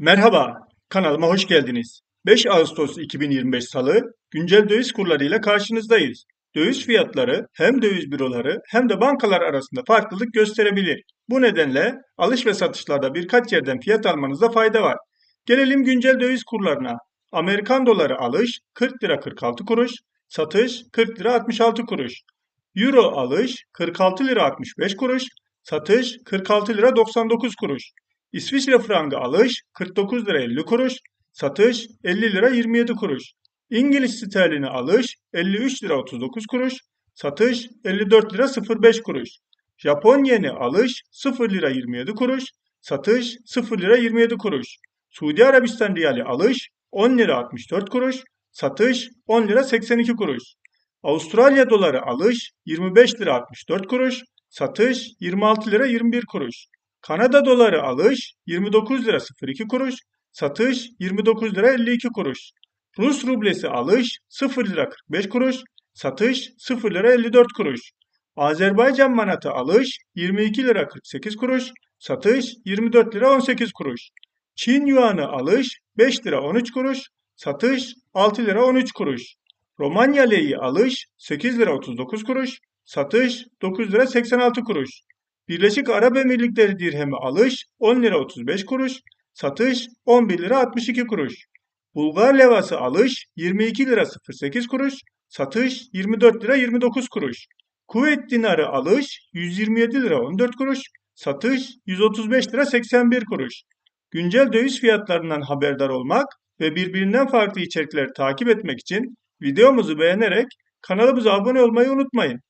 Merhaba, kanalıma hoş geldiniz. 5 Ağustos 2025 Salı, güncel döviz kurlarıyla karşınızdayız. Döviz fiyatları hem döviz büroları hem de bankalar arasında farklılık gösterebilir. Bu nedenle alış ve satışlarda birkaç yerden fiyat almanızda fayda var. Gelelim güncel döviz kurlarına. Amerikan doları alış 40 lira 46 kuruş, satış 40 lira 66 kuruş. Euro alış 46 lira 65 kuruş, satış 46 lira 99 kuruş. İsviçre frangı alış 49 lira 50 kuruş, satış 50 lira 27 kuruş. İngiliz sterlini alış 53 lira 39 kuruş, satış 54 lira 05 kuruş. Japon yeni alış 0 lira 27 kuruş, satış 0 lira 27 kuruş. Suudi Arabistan riyali alış 10 lira 64 kuruş, satış 10 lira 82 kuruş. Avustralya doları alış 25 lira 64 kuruş, satış 26 lira 21 kuruş. Kanada doları alış 29 lira 02 kuruş, satış 29 lira 52 kuruş. Rus rublesi alış 0 lira 45 kuruş, satış 0 lira 54 kuruş. Azerbaycan manatı alış 22 lira 48 kuruş, satış 24 lira 18 kuruş. Çin yuanı alış 5 lira 13 kuruş, satış 6 lira 13 kuruş. Romanya leyi alış 8 lira 39 kuruş, satış 9 lira 86 kuruş. Birleşik Arap Emirlikleri dirhemi alış 10 lira 35 kuruş, satış 11 lira 62 kuruş. Bulgar levası alış 22 lira 08 kuruş, satış 24 lira 29 kuruş. Kuveyt dinarı alış 127 lira 14 kuruş, satış 135 lira 81 kuruş. Güncel döviz fiyatlarından haberdar olmak ve birbirinden farklı içerikleri takip etmek için videomuzu beğenerek kanalımıza abone olmayı unutmayın.